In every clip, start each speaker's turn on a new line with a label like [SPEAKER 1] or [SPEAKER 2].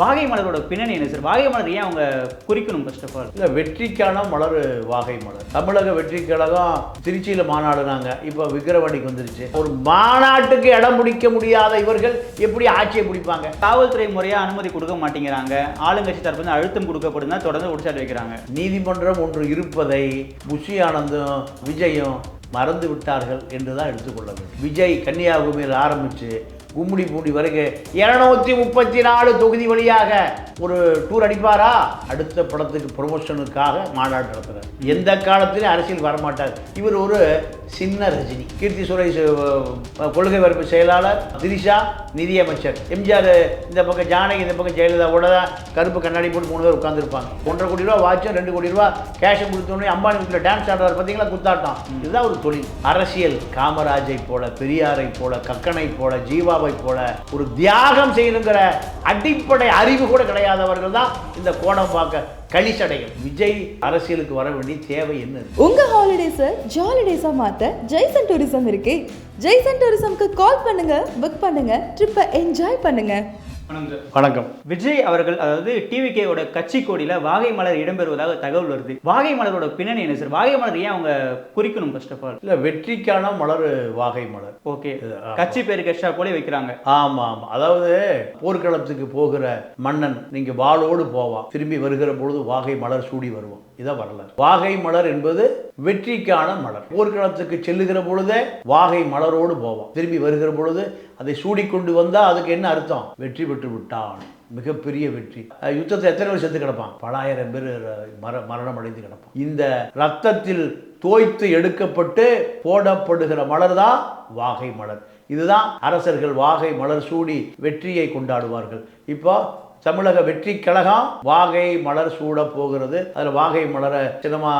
[SPEAKER 1] வாகை மலரோட பின்னணி என்ன சார்? வாகை மலர் ஏன் அவங்க குறிக்கணும் ஃபர்ஸ்ட் ஆஃப் ஆல்
[SPEAKER 2] இல்லை வெற்றிக்கான மலர் வாகை மலர். தமிழக வெற்றி கழகம் திருச்சியில் மாநாடுனாங்க. இப்போ விக்கிரவாண்டிக்கு வந்துருச்சு. ஒரு மாநாட்டுக்கு இடம் பிடிக்க முடியாத இவர்கள் எப்படி ஆட்சியை பிடிப்பாங்க?
[SPEAKER 1] காவல்துறை முறையாக அனுமதி கொடுக்க மாட்டேங்கிறாங்க. ஆளுங்கட்சி தரப்பு அழுத்தம் கொடுக்கப்படுதுன்னா தொடர்ந்து குடிச்சாட்டு வைக்கிறாங்க.
[SPEAKER 2] நீதிமன்றம் ஒன்று இருப்பதை புஷி ஆனந்தும் விஜயும் மறந்து விட்டார்கள் என்று தான் எடுத்துக்கொள்ள வேண்டும். விஜய் கன்னியாகுமரியில் ஆரம்பித்து கும்மிடி பூண்டி வரைக்கும் இருநூத்தி முப்பத்தி நாலு தொகுதி வழியாக ஒரு டூர் அடிப்பாரா? அடுத்த படத்துக்கு ப்ரொமோஷனுக்காக மாநாடு நடத்துறார். எந்த காலத்திலும் அரசியல் வரமாட்டார். இவர் ஒரு சின்ன ரஜினி. கீர்த்தி சுரேஷ் கொள்கை வரப்பு செயலாளர் திரிஷா நிதியமைச்சர். எம்ஜிஆர் இந்த பக்கம் ஜானகி இந்த பக்கம் ஜெயலலிதாவோட தான் கருப்பு கண்ணாடி போட்டு மூணு பேர் உட்காந்துருப்பாங்க ஒன்றரை கோடி ரூபா வாட்சும் ரெண்டு கோடி ரூபா கேஷும் கொடுத்தோடனே அம்பானி வீட்டில் டான்ஸ் ஆடுறாரு. பார்த்தீங்களா குத்தாட்டம். இதுதான் ஒரு தொழில். அரசியல். காமராஜை போல பெரியாரை போல கக்கனை போல ஜீவாவை போல ஒரு தியாகம் செய்யணுங்கிற அடிப்படை அறிவு கூட கிடையாதவர்கள் தான் இந்த கோணம் பார்க்க கழிச்சடையும். விஜய் அரசியலுக்கு வர வேண்டிய தேவை என்ன?
[SPEAKER 3] உங்க ஹாலிடேஸை ஜாலிடேஸா மாத்த ஜெய்சன் டூரிசம் இருக்கு. ஜெய்சன் டூரிசம்க்கு கால் பண்ணுங்க புக் பண்ணுங்க ட்ரிப்பை என்ஜாய் பண்ணுங்க.
[SPEAKER 1] வணக்கம்
[SPEAKER 2] வணக்கம்.
[SPEAKER 1] விஜய் அவர்கள் அதாவது டிவிகேவோட கட்சி கோடியில வாகை மலர் இடம்பெறுவதாக தகவல் வருது. வாகை மலரோட பின்னணி என்ன சார்? வாகை மலர் ஏன் அவங்க குறிக்கணும் ஃபர்ஸ்ட் ஆஃப் ஆல்
[SPEAKER 2] இல்லை வெற்றிக்கான மலர் வாகை மலர்.
[SPEAKER 1] ஓகே. கட்சி பேருக்கு எக்ஸ்ட்ரா போல வைக்கிறாங்க.
[SPEAKER 2] ஆமா ஆமா. அதாவது போர்க்களத்துக்கு போகிற மன்னன் நீங்க வாளோடு போவான் திரும்பி வருகிற பொழுது வாகை மலர் சூடி வருவான் இதான் வரலாறு. வாகை மலர் என்பது வெற்றிக்கான மலர். ஊர்க்களத்துக்கு செல்லுகிற பொழுதே வாகை மலரோடு போவான். திரும்பி வருகிற பொழுது அதை சூடிக்கொண்டு வந்தால் அதுக்கு என்ன அர்த்தம்? வெற்றி பெற்று விட்டான். மிகப்பெரிய வெற்றி. யுத்தத்தை எத்தனை பேர் செத்து கிடப்பான்? பலாயிரம் பேர் மர மரணம் அடைந்து கிடப்பான். இந்த ரத்தத்தில் தோய்த்து எடுக்கப்பட்டு போடப்படுகிற மலர் தான் வாகை மலர். இதுதான் அரசர்கள் வாகை மலர் சூடி வெற்றியை கொண்டாடுவார்கள். இப்போ தமிழக வெற்றி கழகம் வாகை மலர் சூட போகிறது. அதில் வாகை மலரை சின்னமா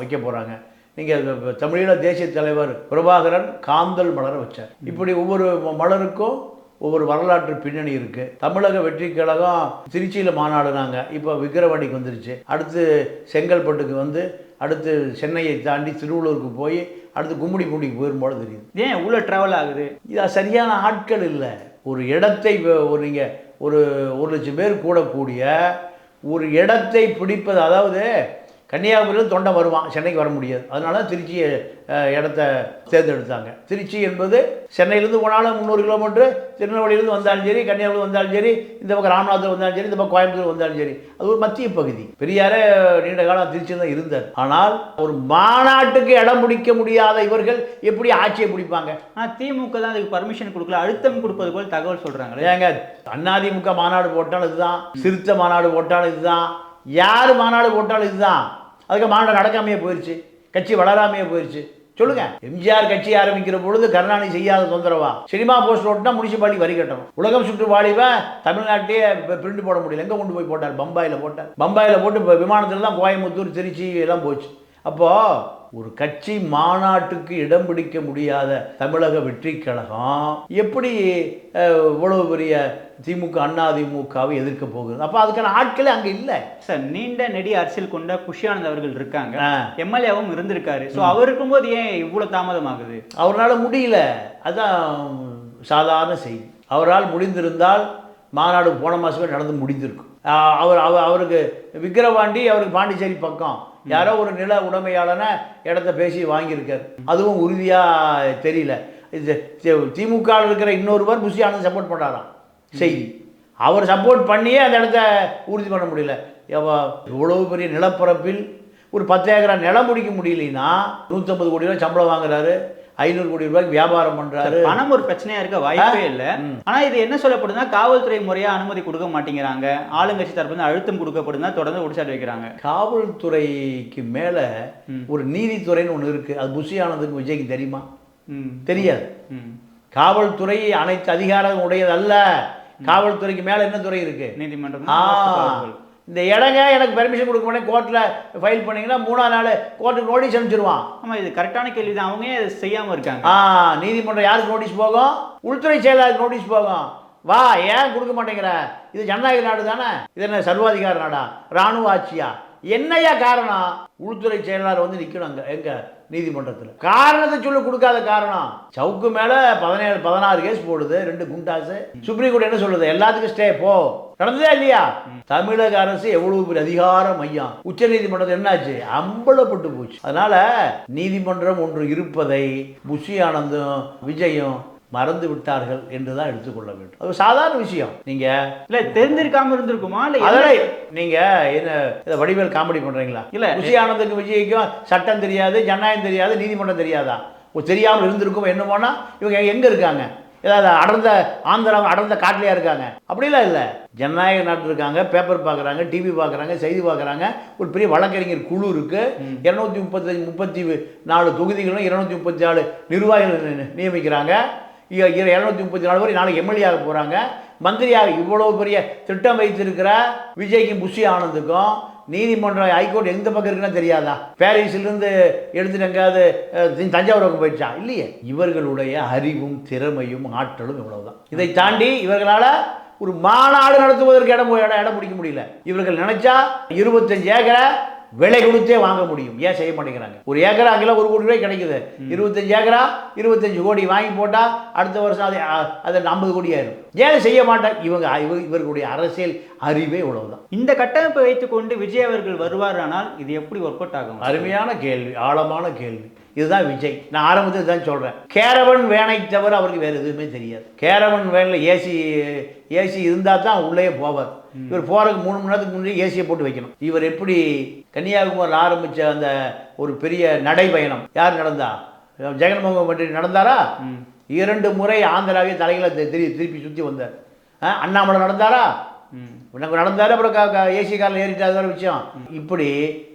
[SPEAKER 2] வைக்க போகிறாங்க நீங்கள் தமிழீழ தேசிய தலைவர் பிரபாகரன் காந்தல் மலரை வச்சார். இப்படி ஒவ்வொரு மலருக்கும் ஒவ்வொரு வரலாற்று பின்னணி இருக்கு. தமிழக வெற்றி கழகம் திருச்சியில் மாநாடுனாங்க. இப்போ விக்கிரவாண்டிக்கு வந்துருச்சு. அடுத்து செங்கல்பட்டுக்கு வந்து அடுத்து சென்னையை தாண்டி திருவள்ளூருக்கு போய் அடுத்து கும்மிடி பூண்டிக்கு போயிரும்போது தெரியுது.
[SPEAKER 1] ஏன் இவ்வளோ ட்ராவல் ஆகுது?
[SPEAKER 2] இது சரியான ஆட்கள் இல்லை. ஒரு இடத்தை ஒரு நீங்கள் ஒரு ஒரு லட்சம் பேர் கூடக்கூடிய ஒரு இடத்தை பிடிப்பது அதாவது கன்னியாகுமரியில் தொண்டை வருவான் சென்னைக்கு வர முடியாது. அதனால திருச்சி அஹ், இடத்த தேர்ந்தெடுத்தாங்க. திருச்சி என்பது சென்னையிலேருந்து போனாலும் முந்நூறு கிலோமீட்டர் திருநெல்வேலியிலேருந்து வந்தாலும் சரி கன்னியாகுமரி வந்தாலும் சரி இந்த பக்கம் ராமநாதபுரம் வந்தாலும் சரி இந்த பக்கம் கோயம்புத்தூர் வந்தாலும் சரி அது ஒரு மத்திய பகுதி. பெரியாரே நீண்ட காலம் திருச்சியில் தான் இருந்தார். ஆனால் ஒரு மாநாட்டுக்கு இடம் பிடிக்க முடியாத இவர்கள் எப்படி ஆட்சியை பிடிப்பாங்க?
[SPEAKER 1] ஆனால் திமுக தான் அதுக்கு பர்மிஷன் கொடுக்கல. அழுத்தம் கொடுப்பது போல் தகவல் சொல்றாங்களே.
[SPEAKER 2] ஏங்க அதிமுக மாநாடு போட்டாலும் இதுதான் சிறுத்தை மாநாடு போட்டாலும் இதுதான் யார் மாநாடு போட்டாலும் இதுதான் அதுக்கு மாநாடு நடக்காமையே போயிடுச்சு கட்சி வளராமையே போயிடுச்சு சொல்லுங்க. எம்ஜிஆர் கட்சி ஆரம்பிக்கிற பொழுது கருணாநிதி செய்யாத தொந்தரவா? சினிமா போஸ்ட் ஓட்டினா முனிசிபாலிட்டி வரி கட்டணும். உலகம் சுற்று வாலிபன் தமிழ்நாட்டையே பிரிண்ட் போட முடியல. எங்க கொண்டு போய் போட்டார்? பம்பாயில் போட்டார். பம்பாயில் போட்டு இப்போ விமானத்தில் தான் கோயம்புத்தூர் திருச்சி எல்லாம் போச்சு. அப்போது ஒரு கட்சி மாநாட்டுக்கு இடம் பிடிக்க முடியாத தமிழக வெற்றி கழகம் எப்படி இவ்வளவு பெரிய திமுக அண்ணா திமுகவை எதிர்க்க போகுது? அப்போ அதுக்கான ஆட்களே அங்கே இல்லை.
[SPEAKER 1] சார் நீண்ட நெடி அரசியல் கொண்ட குஷியானந்த் அவர்கள் இருக்காங்க. எம்எல்ஏவும் இருந்திருக்காரு. ஸோ அவர் இருக்கும்போது ஏன் இவ்வளவு தாமதம் ஆகுது
[SPEAKER 2] அவரால் முடியல. அதான் சாதாரண செய்தி. அவரால் முடிந்திருந்தால் மாநாடு போன மாதமே நடந்து முடிந்திருக்கும். அவர் அவர் அவருக்கு விக்கிரவாண்டி அவருக்கு பாண்டிச்சேரி பக்கம். யாரோ ஒரு நில உடைமையாளனை இடத்த பேசி வாங்கியிருக்காரு. அதுவும் உறுதியாக தெரியல. இது திமுக இருக்கிற இன்னொருவர் புஷி ஆனந்த் சப்போர்ட் பண்ணாராம் செய்தி அவர் சப்போர்ட் பண்ணியே அந்த இடத்த உறுதி பண்ண முடியல. இவ்வளவு பெரிய நிலப்பரப்பில் ஒரு பத்து ஏக்கரா நிலம் முடிக்க முடியலைன்னா நூற்றம்பது கோடி ரூபாய் சம்பளம் வாங்குறாரு. ஐநூறு கோடி ரூபாய்க்கு வியாபாரம் பண்றாரு.
[SPEAKER 1] பணம் ஒரு பிரச்சனையா இருக்க வாய்ப்பே இல்ல. ஆனா இது என்ன சொல்லப்படுதுன்னா காவல்துறை முறையா அனுமதி கொடுக்க மாட்டேங்கிறாங்க. ஆளுங்கட்சி தரப்பு வந்து அழுத்தம் கொடுக்கப்படுதுன்னா தொடர்ந்து குடிச்சாட்டு வைக்கிறாங்க.
[SPEAKER 2] காவல்துறைக்கு மேல ஒரு நீதித்துறைன்னு ஒன்று இருக்கு. அது புஷி ஆனந்துக்கு விஜய்க்கு தெரியுமா? தெரியாது. காவல்துறை அனைத்து அதிகாரம் உடையது அல்ல காவல்துறைக்கு மேல என்ன துறை இருக்கு?
[SPEAKER 1] நீதிமன்றம்
[SPEAKER 2] இந்த இடங்க எனக்கு பெர்மிஷன் கொடுக்க மாட்டேன் கோர்ட்டில் ஃபைல் பண்ணீங்கன்னா மூணாவது நாள் கோர்ட்டுக்கு நோட்டீஸ் அனுப்பிச்சிருவான்.
[SPEAKER 1] ஆமா இது கரெக்டான கேள்வி தான் அவங்க ஏன் இதை செய்யாம இருக்காங்க.
[SPEAKER 2] ஆ நீதிமன்றம் யாருக்கு நோட்டீஸ் போகும்? உள்துறை செயலாளருக்கு நோட்டீஸ் போகும். வா ஏன் கொடுக்க மாட்டேங்கிற? இது ஜனநாயக நாடு தானே? இது என்ன சர்வாதிகார நாடா? ராணுவ ஆட்சியா? என்னையா காரணம்? உள்துறை செயலாளர் வந்து நிக்கணும் அங்க எங்க? நீதிமன்றத்தில். காரணத்தை சொல்லி கொடுக்காத காரணம். சவுக்கு மேல பதினேழு பதினாறு கேஸ் போடுது ரெண்டு குண்டாசு. சுப்ரீம் கோர்ட் என்ன சொல்லுது? எல்லாத்துக்கும் ஸ்டே போ. நடந்ததா இல்லையா? தமிழக அரசு எவ்வளவு பெரிய அதிகார மையம். உச்ச நீதிமன்றத்தில் என்னாச்சு? அம்பலப்பட்டு போச்சு. அதனால நீதிமன்றம் ஒன்று இருப்பதை புஷி ஆனந்தும் விஜயும் மறந்து விட்டார்கள் என்று தான் எடுத்துக்கொள்ள வேண்டும். அது சாதாரண விஷயம். நீங்க
[SPEAKER 1] இல்ல தெரிஞ்சிருக்காம இருந்திருக்குமா? இல்ல எதுல-
[SPEAKER 2] நீங்க என்ன வடிவேல் காமெடி பண்றீங்களா?
[SPEAKER 1] இல்ல.
[SPEAKER 2] புஷி ஆனந்துக்கு விஜய்க்கும் சட்டம் தெரியாது ஜனநாயகம் தெரியாது நீதிமன்றம் தெரியாதா? தெரியாமல் இருந்திருக்கும் என்னமோனா இவங்க எங்க இருக்காங்க? ஏதாவது அடர்ந்த ஆந்திரா அடர்ந்த காட்டிலையா இருக்காங்க? அப்படிலாம் இல்லை. ஜனநாயக நாட்டில் இருக்காங்க பேப்பர் பார்க்குறாங்க டிவி பார்க்குறாங்க செய்தி பார்க்குறாங்க. ஒரு பெரிய வழக்கறிஞர் குழு இருக்கு. இருநூத்தி முப்பத்தஞ்சு முப்பத்தி நாலு தொகுதிகளும் இருநூத்தி முப்பத்தி நாலு நிர்வாகிகள் நியமிக்கிறாங்க. இரநூத்தி முப்பத்தி நாலு வரை நாளைக்கு எம்எல்ஏ ஆக போகிறாங்க மந்திரியாக இவ்வளவு பெரிய திட்டம் வைத்திருக்கிற விஜய்க்கும் புஷி ஆனந்துக்கும் நீதிமன்றம் ஹைகோர்ட் எந்த பக்கம் இருக்குன்னா தெரியாதா? பாரிஸிலிருந்து எடுத்துட்டு எங்காவது தஞ்சாவூர் பக்கம் போயிடுச்சா? இல்லையே. இவர்களுடைய அறிவும் திறமையும் ஆற்றலும் இவ்வளவுதான். இதை தாண்டி இவர்களால் ஒரு மாநாடு நடத்துவதற்கு இடம் இடம் இடம் பிடிக்க முடியல. இவர்கள் நினைச்சா இருபத்தஞ்சு ஏக்கரை விலை கொடுத்தே வாங்க முடியும். ஏன் செய்ய மாட்டேங்கிறாங்க? ஒரு ஏக்கரா அங்கெல்லாம் ஒரு கோடி ரூபாய் கிடைக்குது. இருபத்தஞ்சு ஏக்கரா இருபத்தஞ்சு கோடி வாங்கி போட்டா அடுத்த வருஷம் அது அது ஐம்பது கோடி ஆயிரும். ஏன் செய்ய மாட்டாங்க? இவங்க இவ- இவர்களுடைய அரசியல் அறிவே இவ்வளவுதான்.
[SPEAKER 1] இந்த கட்டமைப்பை வைத்துக்கொண்டு விஜய் அவர்கள் வருவாரானால் இது எப்படி ஒர்க் அவுட் ஆகும்?
[SPEAKER 2] அருமையான கேள்வி ஆழமான கேள்வி. இதுதான் விஜய். நான் ஆரம்பத்தில் தான் சொல்கிறேன் கேரவன் வேனை தவிர அவருக்கு வேறு எதுவுமே தெரியாது. கேரவன் வேனில் ஏசி ஏசி இருந்தால் தான் உள்ளே போவார். இவர் போகிறதுக்கு மூணு மணி நேரத்துக்கு முன்னாடி ஏசியை போட்டு வைக்கணும். இவர் எப்படி கன்னியாகுமரியில் ஆரம்பித்த அந்த ஒரு பெரிய நடைபயணம் யார் நடந்தா? ஜெகன்மோகன் மட்டும் நடந்தாரா? இரண்டு முறை ஆந்திராவை தலைகளை திருப்பி திருப்பி சுற்றி வந்தார். அண்ணாமலை நடந்தாரா. உனக்கு நடந்தாரு அப்புறம் ஏசி காரில் ஏறிட்டு அது விஷயம். இப்படி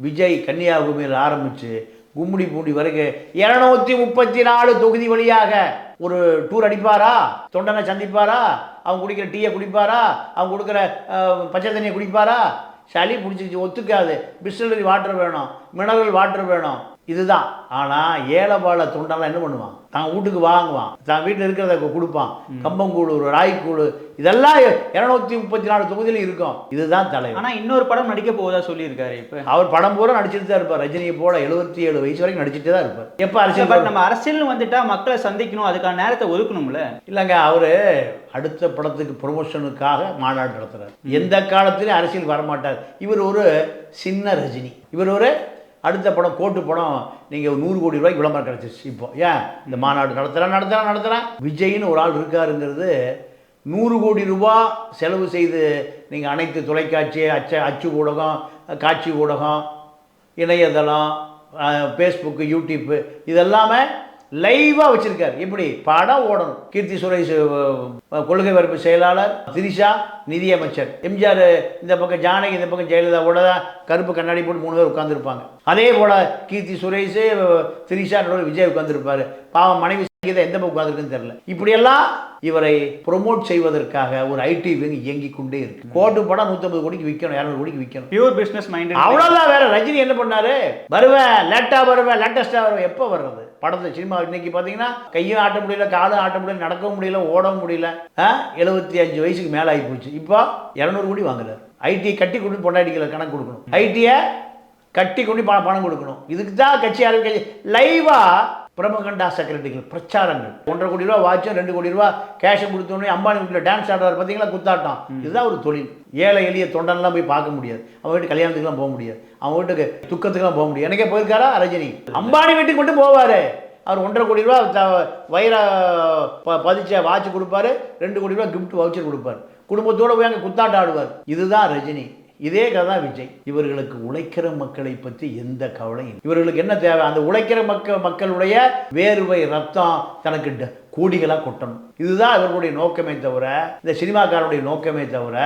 [SPEAKER 2] விஜய் கன்னியாகுமரியில் ஆரம்பிச்சு கும்மிடி பூண்டி வரைக்கும் இருநூத்தி முப்பத்தி நாலு தொகுதி வழியாக ஒரு டூர் அடிப்பாரா? தொண்டனை சந்திப்பாரா? அவங்க குடிக்கிற டீயை குடிப்பாரா? அவங்க கொடுக்குற பச்சை தண்ணியை குடிப்பாரா? சளி பிடிச்சிச்சு ஒத்துக்காது. பிஸ்லரி வாட்டர் வேணும். மினரல் வாட்டர் வேணும். இதுதான். ஆனால் ஏழைபால தொண்டெல்லாம் என்ன பண்ணுவான்? தான் வீட்டுக்கு வாங்குவான். தான் வீட்டில் இருக்கிறத கொடுப்பான். கம்பங்கூழு ராய்க்கூழு இதெல்லாம் இரநூத்தி முப்பத்தி நாலு தொகுதியிலும் இருக்கும். இதுதான் தலைவர்.
[SPEAKER 1] ஆனா இன்னொரு படம் நடிக்க போவதா சொல்லியிருக்காரு இப்ப.
[SPEAKER 2] அவர் படம் பூரா நடிச்சிட்டு தான் இருப்பார். ரஜினியை போல எழுபத்தி ஏழு வயசு வரைக்கும் நடிச்சிட்டே தான் இருப்பார். எப்போ அரசியல்
[SPEAKER 1] பட் நம்ம அரசியல்னு வந்துட்டா மக்களை சந்திக்கணும். அதுக்கான நேரத்தை ஒதுக்கணும்ல.
[SPEAKER 2] இல்லைங்க அவர் அடுத்த படத்துக்கு ப்ரொமோஷனுக்காக மாநாடு நடத்துறார். எந்த காலத்திலையும் அரசியல் வரமாட்டார். இவர் ஒரு சின்ன ரஜினி. இவர் ஒரு அடுத்த படம் கோட்டு படம் நீங்கள் நூறு கோடி ரூபாய்க்கு விளம்பரம் கிடச்சிருச்சு. இப்போ ஏன்? இந்த மாநாடு நடத்துகிறேன் நடத்துகிறேன் நடத்துகிறேன் விஜய்னு ஒரு ஆள் இருக்காருங்கிறது நூறு கோடி ரூபா செலவு செய்து நீங்கள் அனைத்து தொலைக்காட்சி அச்ச அச்சு ஊடகம் காட்சி ஊடகம் இணையதளம் ஃபேஸ்புக்கு யூடியூப்பு இதெல்லாமே லைவாக வச்சுருக்கார். எப்படி? படம் ஓடணும். கீர்த்தி சுரேஷ் கொள்கை பரப்பு செயலாளர் திரிஷா நிதியமைச்சர். எம்ஜிஆர் இந்த பக்கம் ஜானகி இந்த பக்கம் ஜெயலலிதாவோட தான் கருப்பு கண்ணாடி போட்டு மூணு பேர் உட்காந்துருப்பாங்க அதே போல் கீர்த்தி சுரேஷ் திரிஷா நடுவில் விஜய் உட்காந்துருப்பாரு பாவம் மனைவி சங்கீதா எந்த பக்கம் உட்காந்துருக்குன்னு தெரியல. இப்படியெல்லாம் இவரை ப்ரொமோட் செய்வதற்காக ஒரு ஐடி விங் இயங்கிக் கொண்டே இருக்கு. கோட்டு படம் நூற்றம்பது கோடிக்கு விற்கணும் இரநூறு கோடிக்கு விற்கணும்
[SPEAKER 1] பியூர் பிசினஸ் மைண்ட்
[SPEAKER 2] அவ்வளோதான் வேற. ரஜினி என்ன பண்ணாரு? வருவேன் லேட்டா வருவேன் லேட்டஸ்டா வருவேன். எப்போ வர்றது? படத்துல சினிமா இன்னைக்கு பார்த்தீங்கன்னா கையும் ஆட்ட முடியல காலும் ஆட்ட முடியல நடக்கவும் முடியல ஓடவும் முடியல. எழுபத்தி அஞ்சு வயசுக்கு மேலே ஆகி போச்சு. இப்போ இரநூறு கோடி வாங்குறாரு. ஐடியை கட்டி கொண்டு பொண்டாட்டிகளை கணக்கு கொடுக்கணும். ஐடியை கட்டி கொண்டு பணம் கொடுக்கணும். இதுக்கு தான் கட்சி ஆரம்பிக்க லைவா பிரமகண்டா செக்ரட்டரிகள் பிரச்சாரங்கள். ஒன்றரை கோடி ரூபா வாட்சும் ரெண்டு கோடி ரூபா கேஷை கொடுத்தோன்னே அம்பானி வீட்டில் டான்ஸ் ஆடுறாரு. பார்த்தீங்களா குத்தாட்டம். இதுதான் ஒரு தொழில். ஏழை எளிய தொண்டன்லாம் போய் பார்க்க முடியாது. அவன் வீட்டு கல்யாணத்துக்குலாம் போக முடியாது. அவன் வீட்டுக்கு துக்கத்துக்குலாம் போக முடியாது. எனக்கே போயிருக்காரா? ரஜினி. அம்பானி வீட்டுக்கு மட்டும் போவார். அவர் ஒன்றரை கோடி ரூபா ப- பதிச்ச வாட்ச் கொடுப்பாரு. ரெண்டு கோடி ரூபா கிஃப்ட் வவுச்சர் கொடுப்பாரு. குடும்பத்தோட போய் அங்கே குத்தாட்டம் ஆடுவார். இதுதான் ரஜினி. இதே கதை விஜய். இவர்களுக்கு உழைக்கிற மக்களை பற்றி எந்த கவலையும் இவர்களுக்கு என்ன தேவை? அந்த உழைக்கிற மக்கள் மக்களுடைய வேர்வை ரத்தம் தனக்கு ட- கொட்டணும். இதுதான் இவர்களுடைய நோக்கமே தவிர இந்த சினிமாக்காரனுடைய நோக்கமே தவிர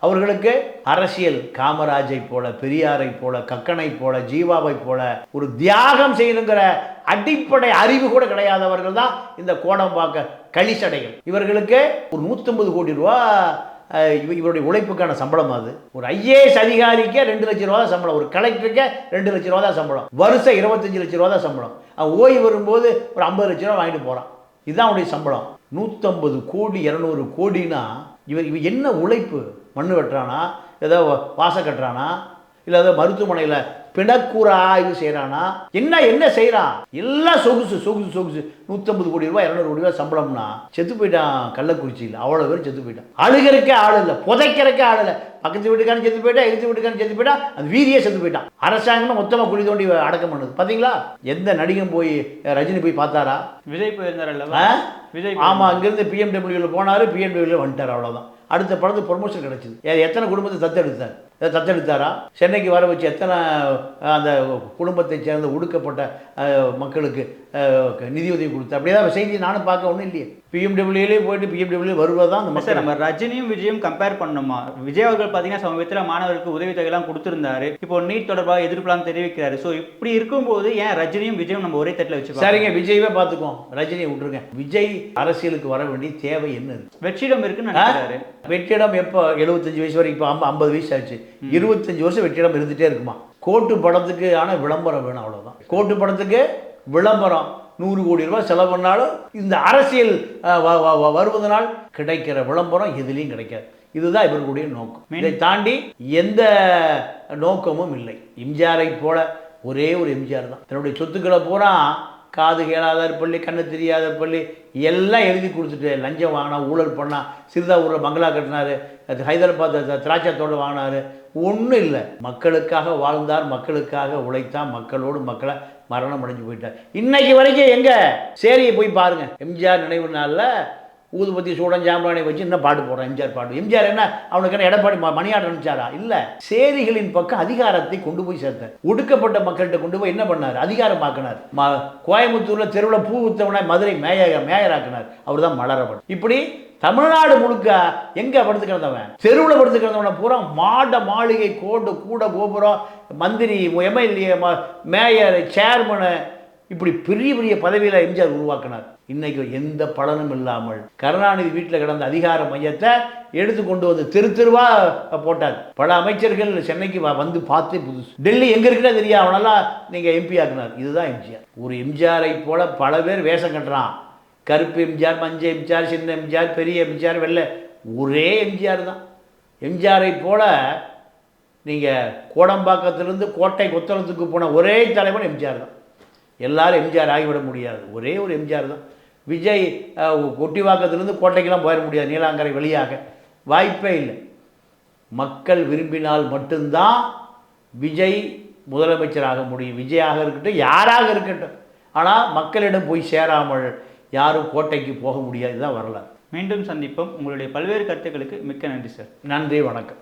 [SPEAKER 2] அவர்களுக்கு அரசியல் காமராஜை போல பெரியாரை போல கக்கனை போல ஜீவாவை போல ஒரு தியாகம் செய்யணுங்கிற அடிப்படை அறிவு கூட கிடையாதவர்கள் தான் இந்த கோடம்பாக்க களிசடைகள் இவர்களுக்கு ஒரு நூற்றம்பது கோடி ரூபா இவருடைய உழைப்புக்கான சம்பளம் அது. ஒரு ஐஏஎஸ் அதிகாரிக்கே ரெண்டு லட்ச ரூபா தான் சம்பளம். ஒரு கலெக்டருக்கே ரெண்டு லட்ச ரூபா தான் சம்பளம். வருஷம் இருபத்தஞ்சு லட்ச ரூபா தான் சம்பளம். அவன் ஓய்வு வரும்போது ஒரு ஐம்பது லட்ச ரூபா வாங்கிட்டு போகிறான் இதுதான் அவனுடைய சம்பளம். நூற்றம்பது கோடி இரநூறு கோடினா இவர் இவன் என்ன உழைப்பு? மண்ணு வெட்டுறானா? ஏதோ வாசம் கட்டுறானா? ஏதோ மருத்துவமனையில் பிணக்கூற ஆய்வு செய்கிறானா என்ன என்ன செய்கிறான் எல்லாம் சொகுசு சொகுசு சொகுசு. நூற்றம்பது கோடி ரூபாய் இரநூறு கோடி ரூபாய் சம்பளம்னா செத்து போயிட்டான் கள்ளக்குறிச்சியில். அவ்வளோ பேர் செத்து போயிட்டான். அழுகிறக்கே ஆள் இல்லை புதைக்கிறக்கே ஆள் இல்லை. பக்கத்து வீட்டுக்காரன் செத்து போயிட்டா எதிர்த்து வீட்டுக்காரன் செத்து போயிட்டா அந்த வீதியே செத்து போயிட்டான். அரசாங்கமே மொத்தமாக குழி தோண்டி அடக்கம் பண்ணுது. பார்த்தீங்களா எந்த நடிகன் போய் ரஜினி போய் பார்த்தாரா?
[SPEAKER 1] விஜய் போயிருந்தார் அல்லவா
[SPEAKER 2] ஆ?
[SPEAKER 1] விஜய்
[SPEAKER 2] ஆமாம் அங்கேருந்து பிஎம்டபிள்யூவில் போனார் பிஎம்டபிள்யூவில் வந்துட்டார் அவ்வளோதான் அடுத்த படத்துக்கு ப்ரொமோஷன் கிடைச்சிது. எத்தனை குடும்பத்தை தத்தெடுத்தார்? தத்தெடுத்தாரா? சென்னைக்கு வர வச்சு எத்தனை அந்த குடும்பத்தை சேர்ந்த ஒடுக்கப்பட்ட மக்களுக்கு நிதியுதவி கொடுத்தார் அப்படியே தான் செய்தி நானும் பார்க்க ஒன்றும் இல்லையே. பிஎம்டபிள்யூலேயே போயிட்டு பிஎம்டபிள்யூ வருவதான் அந்த
[SPEAKER 1] சார் நம்ம ரஜினியும் விஜயும் கம்பேர் பண்ணணுமா? விஜய் அவர்கள் பார்த்தீங்கன்னா சமீபத்தில் மாணவர்களுக்கு உதவித்தொகைலாம் கொடுத்திருந்தாரு. இப்போ நீட் தொடர்பாக எதிர்ப்புலாம் தெரிவிக்கிறாரு. ஸோ இப்படி இருக்கும்போது ஏன் ரஜினியும் விஜயும் நம்ம ஒரே தட்டில் வச்சு
[SPEAKER 2] சரிங்க விஜயவே பார்த்துக்கோம் ரஜினியை விட்டுருங்க. விஜய் அரசியலுக்கு வர வேண்டிய தேவை என்ன இருக்கு
[SPEAKER 1] வெற்றிடம் இருக்குன்னு நினைக்கிறாரு.
[SPEAKER 2] வெற்றிடம் எப்போ? எழுபத்தஞ்சு வயசு வரைக்கும் இப்போ ஐம்பது ஐம்பது வயசு ஆச்சு. இருபத்தஞ்சு வருஷம் வெற்றிடம் இருந்துகிட்டே இருக்குமா? கோட்டு படத்துக்கு ஆனால் விளம்பரம் வேணும் அவ்வளோதான் கோட்டு படத்துக்கு விளம்பரம். நூறு கோடி ரூபாய் செலவு பண்ணாலும் இந்த அரசியல் வருவதனால் கிடைக்கிற விளம்பரம் எதுலேயும் கிடைக்காது. இதுதான் இவர்களுடைய நோக்கம். இதை தாண்டி எந்த நோக்கமும் இல்லை. எம்ஜிஆரை போல ஒரே ஒரு எம்ஜிஆர் தான். தன்னுடைய சொத்துக்களை பூரா காது கேளாதார் பள்ளி கண்ணு தெரியாத பள்ளி எல்லாம் எழுதி கொடுத்துட்டு லஞ்சம் வாங்கினா ஊழல் பண்ணா சிறுதாவூரில் பங்களா கட்டினாரு ஹைதராபாத் திராட்சை தோட்டம் வாங்கினாரு ஒன்றும் இல்லை. மக்களுக்காக வாழ்ந்தார் மக்களுக்காக உழைத்தார் மக்களோடு மக்களை மரணம் அடைஞ்சு போயிட்டார். இன்னைக்கு வரைக்கும் எங்கே? சேரியை போய் பாருங்கள் எம்ஜிஆர் நினைவு நாளில் ஊதுபத்தி சூடன் ஜாம்பரானை வச்சு இன்னும் பாட்டு போடுறான். எம்ஜிஆர் பாட்டு. எம்ஜிஆர் என்ன? அவனுக்கு என்ன எடப்பாடி ம- நினைச்சாரா இல்லை. சேரிகளின் பக்கம் அதிகாரத்தை கொண்டு போய் சேர்த்தார். ஒடுக்கப்பட்ட மக்கள்கிட்ட கொண்டு போய் என்ன பண்ணார்? அதிகாரமாக்கினார் ம கோயம்புத்தூரில் தெருவில் பூ ஊத்தவனை மதுரை மேய மேயராக்கினார். அவர் தான் மலரவன். இப்படி தமிழ்நாடு முழுக்க எங்க படுத்து கிடந்தவன்? தெருவில் படுத்து கிடந்தவனை பூரா மாட மாளிகை கோடு கூட கோபுரம் மந்திரி எம்எல்ஏ மேயர் சேர்மனு இப்படி பெரிய பெரிய பதவியில் எம்ஜிஆர் உருவாக்கினார். இன்னைக்கு எந்த பலனும் இல்லாமல் கருணாநிதி வீட்டில் கிடந்த அதிகார மையத்தை எடுத்து கொண்டு வந்து தெரு தெருவா போட்டார். பல அமைச்சர்கள் சென்னைக்கு வந்து பார்த்து புதுசு. டெல்லி எங்க இருக்குன்னே தெரியாது அவனெல்லாம் நீங்க எம்பி ஆக்குனார். இதுதான் எம்ஜிஆர். ஒரு எம்ஜிஆரை போல பல பேர் வேஷம் கட்டுறான். கருப்பு எம்ஜிஆர் மஞ்சள் எம்ஜிஆர் சின்ன எம்ஜிஆர் பெரிய எம்ஜிஆர் வெள்ளை. ஒரே எம்ஜிஆர் தான். எம்ஜிஆரை போல நீங்கள் கோடம்பாக்கத்திலேருந்து கோட்டை கொத்தளத்துக்கு போன ஒரே தலைவன் எம்ஜிஆர் தான். எல்லாரும் எம்ஜிஆர் ஆகிவிட முடியாது. ஒரே ஒரு எம்ஜிஆர் தான். விஜய் அஹ், கொட்டிவாக்கத்திலிருந்து கோட்டைக்கெல்லாம் போயிட முடியாது நீலாங்கரை வழியாக. வாய்ப்பே இல்லை. மக்கள் விரும்பினால் மட்டும்தான் விஜய் முதலமைச்சராக முடியும். விஜயாக இருக்கட்டும் யாராக இருக்கட்டும். ஆனால் மக்களிடம் போய் சேராமல் யாரும் கோட்டைக்கு போக முடியாது இதுதான் வரலாறு.
[SPEAKER 1] மீண்டும் சந்திப்போம். உங்களுடைய பல்வேறு கருத்துக்களுக்கு மிக்க நன்றி சார்.
[SPEAKER 2] நன்றி வணக்கம்.